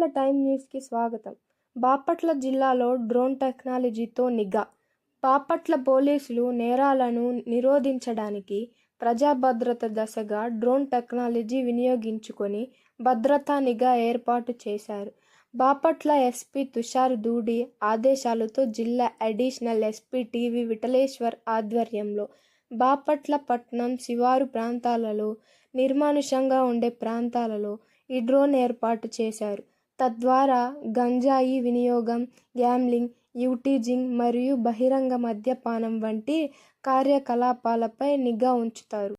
న్యూస్కి స్వాగతం. బాపట్ల జిల్లాలో డ్రోన్ టెక్నాలజీతో నిఘా. బాపట్ల పోలీసులు నేరాలను నిరోధించడానికి ప్రజాభద్రత దశగా డ్రోన్ టెక్నాలజీ వినియోగించుకొని భద్రతా నిఘా ఏర్పాటు చేశారు. బాపట్ల ఎస్పీ తుషార్ దూడి ఆదేశాలతో జిల్లా అడిషనల్ ఎస్పీ టీవీ విఠలేశ్వర్ ఆధ్వర్యంలో బాపట్ల పట్నం శివారు ప్రాంతాలలో నిర్మానుషంగా ఉండే ప్రాంతాలలో ఈ డ్రోన్ ఏర్పాటు చేశారు. తద్వారా గంజాయి వినియోగం గ్యామ్లింగ్ యూటీజింగ్ మరియు బహిరంగ మద్యపానం వంటి కార్యకలాపాలపై నిఘా ఉంచుతారు.